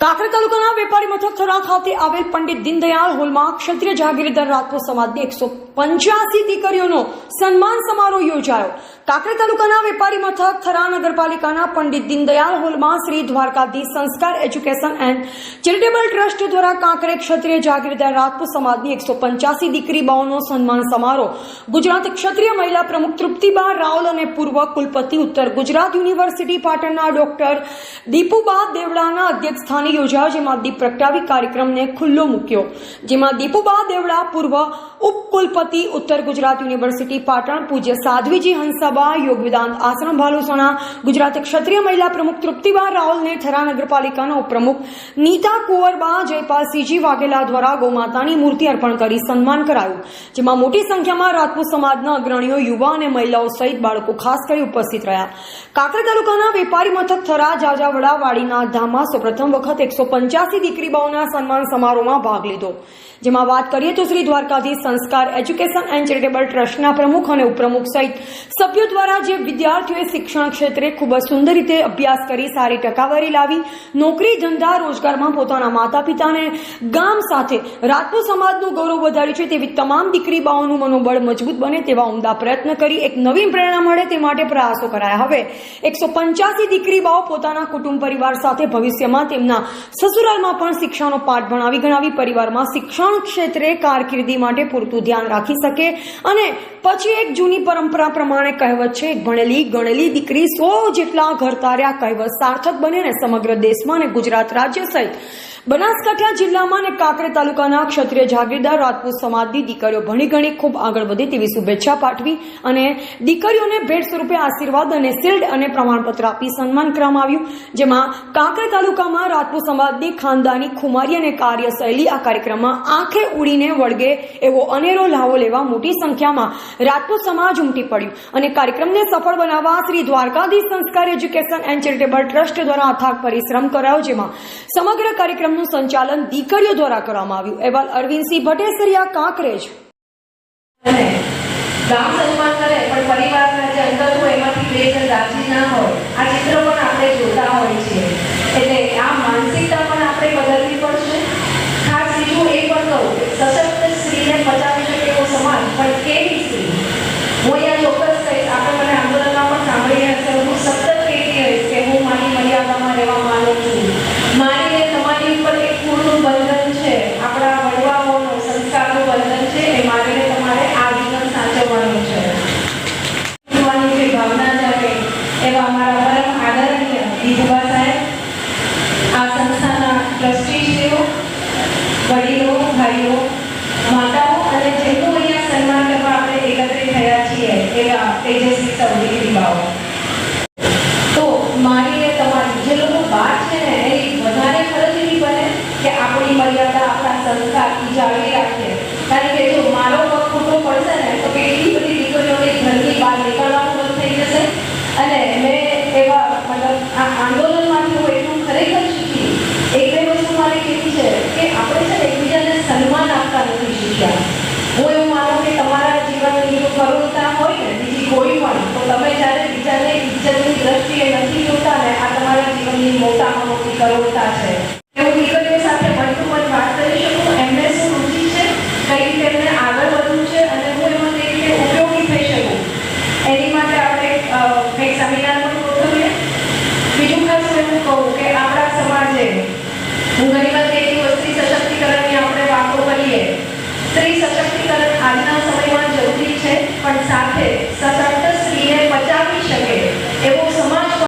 કાંકરેજ તાલુકાના વેપારી મથક થરા ખાતે આવેલ પંડિત દીનદયાળ હોલમાં ક્ષત્રિય જાગીરદાર રાજપૂત સમાજની એકસો પંચ્યાસી દીકરીઓનો સન્માન સમારોહ યોજાયો. કાંકરેજ તાલુકાના વેપારી મથક થરા નગરપાલિકાના પંડિત દીનદયાળ હોલમાં શ્રી દ્વારકાધીશ સંસ્કાર એજ્યુકેશન એન્ડ ચેરિટેબલ ટ્રસ્ટ દ્વારા કાંકરેજ ક્ષત્રિય જાગીરદાર રાજપૂત સમાજની એકસો પંચ્યાસી દીકરી બાઓનો સન્માન સમારોહ. ગુજરાત ક્ષત્રિય મહિલા પ્રમુખ તૃપ્તિબા રાવલ અને પૂર્વ કુલપતિ ઉત્તર ગુજરાત યુનિવર્સિટી પાટણના ડોક્ટર દીપુબા દેવડાના અધ્યક્ષ સ્થાને યોજાયો, જેમાં દીપ પ્રગટાવી કાર્યક્રમને ખુલ્લો મૂક્યો. જેમાં દીપુબા દેવડા, પૂર્વ ઉપકુલપતિ ઉત્તર ગુજરાત યુનિવર્સિટી પાટણ પૂજ્ય સાધ્વીજી હંસાબા યોગ વેદાંત, આશ્રમ ભાલુસણા ગુજરાત ક્ષત્રિય મહિલા પ્રમુખ તૃપ્તિબા રાવલને થરા નગરપાલિકાના ઉપપ્રમુખ નીતા કુંવરબા જયપાલસિંહજી વાઘેલા દ્વારા ગૌમાતાની મૂર્તિ અર્પણ કરી સન્માન કરાયું, જેમાં મોટી સંખ્યામાં રાજપૂત સમાજના અગ્રણીઓ, યુવા અને મહિલાઓ સહિત બાળકો ખાસ કરી ઉપસ્થિત રહ્યા. કાકર તાલુકાના વેપારી મથક થરા, જાજાવડા, વાડીના ધામમાં સૌપ્રથમ વખત એકસો પંચ્યાસી દીકરી બાઓના સન્માન સમારોહમાં ભાગ લીધો. જેમાં વાત કરીએ તો શ્રી દ્વારકાધીશ સંસ્કાર એજ્યુકેશન એન્ડ ચેરિટેબલ ટ્રસ્ટના પ્રમુખ અને ઉપપ્રમુખ સહિત સભ્યો દ્વારા જે વિદ્યાર્થીઓએ શિક્ષણ ક્ષેત્રે ખૂબ જ સુંદર રીતે અભ્યાસ કરી, સારી ટકાવારી લાવી, નોકરી ધંધા રોજગારમાં પોતાના માતા પિતાને ગામ સાથે રાજપૂત સમાજનું ગૌરવ વધાર્યું છે તેવી તમામ દીકરી બાઓનું મનોબળ મજબૂત બને તેવા ઉમદા પ્રયત્ન કરી એક નવીન પ્રેરણા મળે તે માટે પ્રયાસો કરાયા. હવે એકસો પંચ્યાસી દીકરી બાઓ પોતાના કુટુંબ પરિવાર સાથે ભવિષ્યમાં તેમના સસુરાલમાં પણ શિક્ષણનો પાઠ ભણાવી, ગણાવી, પરિવારમાં શિક્ષણ ક્ષેત્રે કારકિર્દી માટે પૂરતું ધ્યાન રાખી શકે અને પછી એક જૂની પરંપરા પ્રમાણે કહેવત છે એક ગણેલી દીકરી સો જેટલા ઘર તાર્યા કહેવત સાર્થક બને ને સમગ્ર દેશમાં અને ગુજરાત રાજ્ય સહિત. બનાસકાંઠા જિલ્લામાં અને કાંકરે તાલુકાના ક્ષત્રિય જાગીરદાર રાજપૂત સમાજની દીકરીઓ ભણી ગણી ખૂબ આગળ વધે તેવી શુભેચ્છા પાઠવી અને દીકરીઓને ભેટ સ્વરૂપે આશીર્વાદ અને શિલ્ડ અને પ્રમાણપત્ર આપી સન્માન કરવામાં આવ્યું. જેમાં કાંકરે તાલુકામાં રાજપૂત સમાજની ખાનદાની ખુમારી અને કાર્યશૈલી આ કાર્યક્રમમાં આંખે ઉડીને વળગે એવો અનેરો લાવો લેવા મોટી સંખ્યામાં રાજપૂત સમાજ ઉમટી પડ્યું અને કાર્યક્રમને સફળ બનાવવા શ્રી દ્વારકાધીશ સંસ્કાર એજ્યુકેશન એન્ડ ચેરિટેબલ ટ્રસ્ટ દ્વારા અથાગ પરિશ્રમ કરાયો, જેમાં સમગ્ર કાર્યક્રમનું સંચાલન દીકરીઓ દ્વારા કરવામાં આવ્યું. અહેવાલ અરવિંદસિંહ ભટેસરિયા કાંકરેજ. ગામ સન્માન કરે, પણ પરિવારના જે અંદર હોય, એમાંથી બે જણ રાજી ના હોય, આ ચિત્ર પણ આપણે જોતા હોય છે એટલે આ માનસિકતા પણ આપણે બદલવી પડશે ખાસ બીજું એ પણ કહું કે સશક્ત સ્ત્રીને બચાવી શકે એવો સમાજ પણ કેવી સ્ત્રી હું અહીંયા ચોક્કસ કહીશ આપણે મને આંદોલનમાં પણ સાંભળી હશે હું સતત કહેતી રહીશ કે હું મારી મર્યાદામાં રહેવા માંગુ છું મારી ને તમારી ઉપર એક કુળનું બંધન છે આપણા વડવાઓનું સંસ્કારનું બંધન છે એ મારે ને તમારે આજીવન સાચવવાનું છે જીવવાની જે ભાવના જાગે એવા અમારા પરમ આદરણીય વિધવા સાહેબ આ સંસ્થાના ટ્રસ્ટીશ્રીઓ વડીલો, ભાઈઓ, માતાઓ અને જેમનું અહીંયા સન્માન કરવા આપણે એકત્રિત થયા છીએ, એવા તેજસ્વી સૌની બાઓ તો મારી ને તમારી, જે લોકો બહાર છે ને, એ વધારે ફરજ એવી બને કે આપણી મર્યાદા આપણા સંસ્કાર જાળવી રાખીએ કારણ કે જો મારો પગ ખોટો પડશે ને, તો કેટલી બધી દીકરીઓને ઘરની બહાર નીકળવાનું બંધ થઈ જશે. અને મેં એવા, મતલબ, આ આંદોલનમાંથી હું એટલું ખરેખર શીખી એક બે વસ્તુ મારે કેવી છે કે આપણે છે ને એકબીજાને સન્માન આપતા નથી શીખ્યા હું એવું માનું કે તમારા જીવનની જો કરુણતા હોય ને બીજી કોઈ પણ તો તમે જ્યારે બીજાને ઇજ્જતની દ્રષ્ટિએ નથી જોતા ને આ તમારા જીવનની મોટામાં મોટી કરુણતા છે.